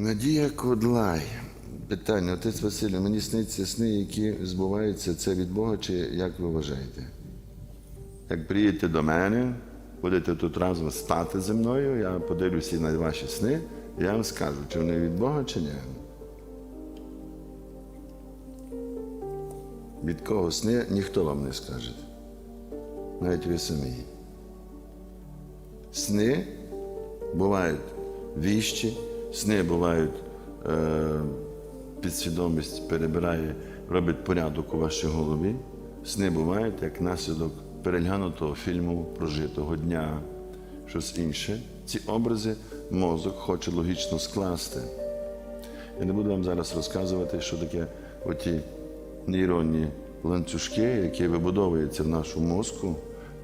Надія Кодлай. Питання, отець Василь, мені сниться сни, які збуваються, це від Бога, чи як ви вважаєте? Як приїдете до мене, будете тут разом спати зі мною, я подивлюся на ваші сни, і я вам скажу, чи вони від Бога, чи ні. Від кого сни, ніхто вам не скаже. Навіть ви самі. Сни бувають віщі, сни бувають, е, підсвідомість перебирає, робить порядок у вашій голові. Сни бувають як наслідок переглянутого фільму прожитого дня, щось інше. Ці образи мозок хоче логічно скласти. Я не буду вам зараз розказувати, що таке оті нейронні ланцюжки, які вибудовуються в нашому мозку,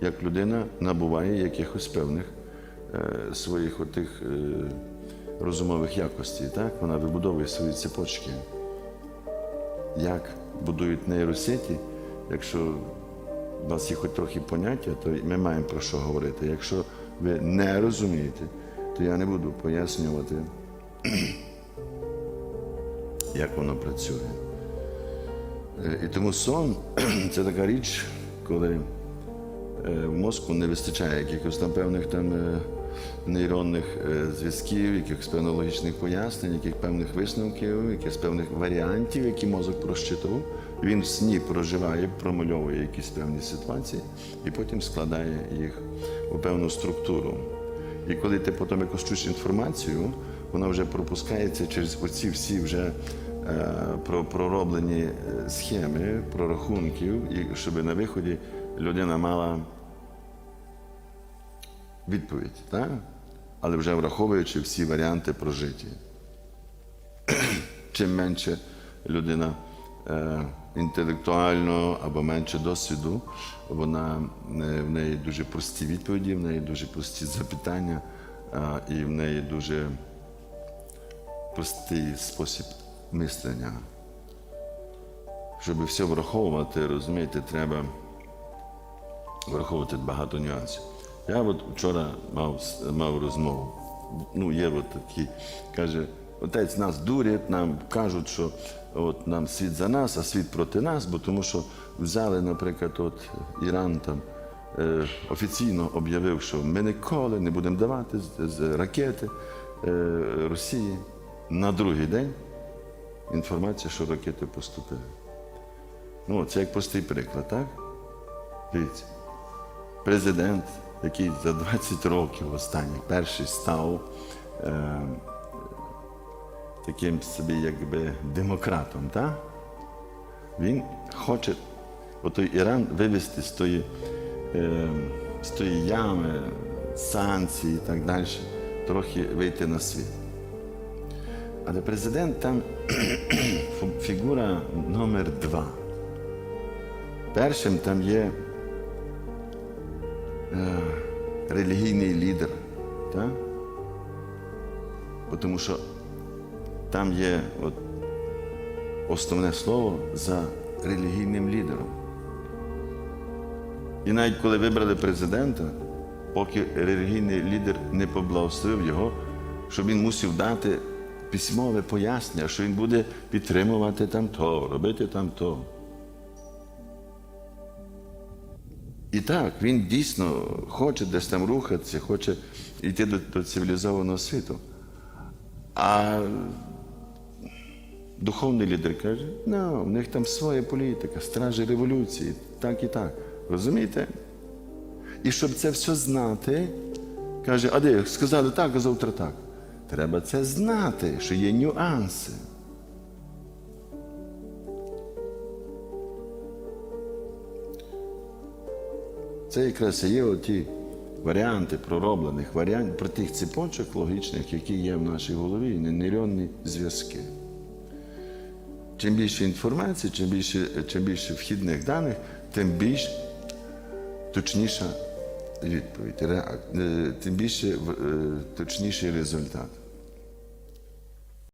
як людина набуває якихось певних е, своїх отих е, розумових якостей. Так? Вона вибудовує свої цепочки. Як будують нейросеті, якщо у вас є хоч трохи поняття, то ми маємо про що говорити. Якщо ви не розумієте, то я не буду пояснювати, як воно працює. Е, І тому сон це така річ, коли е, в мозку не вистачає якихось там певних там е, нейронних е, зв'язків, якихось певних логічних пояснень, яких певних висновків, якихось певних варіантів, які мозок прощитував. Він в сні проживає, промальовує якісь певні ситуації і потім складає їх у певну структуру. І коли ти потім якось чуєш інформацію, вона вже пропускається через оці всі вже е, про- пророблені е, схеми, прорахунків, і щоб на виході людина мала відповідь, так? але вже враховуючи всі варіанти прожиті. Чим менше людина е, інтелектуально або менше досвіду, вона е, в неї дуже прості відповіді, в неї дуже прості запитання, е, і в неї дуже простий спосіб мислення. Щоб все враховувати, розумієте, треба враховувати багато нюансів. Я от вчора мав, мав розмову. Ну, є от такі, каже, отець нас дурять, нам кажуть, що от нам світ за нас, а світ проти нас, бо тому що взяли, наприклад, от Іран там е, офіційно об'явив, що ми ніколи не будемо давати з, з ракети е, Росії. На другий день інформація, що ракети поступили. Ну, це як простий приклад, так? Дивіться президент, який за 20 років останніх перший став е, таким собі якби демократом, так? він хоче отой Іран вивести з тої, е, з тої ями, санкцій і так далі, трохи вийти на світ. Але президент там фігура номер два. Першим там є релігійний лідер. Так? Тому що там є от, основне слово за релігійним лідером. І навіть коли вибрали президента, поки релігійний лідер не поблагословив його, щоб він мусив дати письмове пояснення, що він буде підтримувати там то, робити там то. І так, він дійсно хоче десь там рухатися, хоче йти до, до цивілізованого світу. А духовний лідер каже, ну, в них там своя політика, стражі революції, так і так. Розумієте? І щоб це все знати, каже, а де сказали так, а завтра так. Треба це знати, що є нюанси. Це якраз і є оті варіанти пророблених варіантів про тих цепочок логічних, які є в нашій голові, нейронні зв'язки. Чим більше інформації, чим більше, чим більше вхідних даних, тим більш точніша відповідь, е, тим більше е, точніший результат.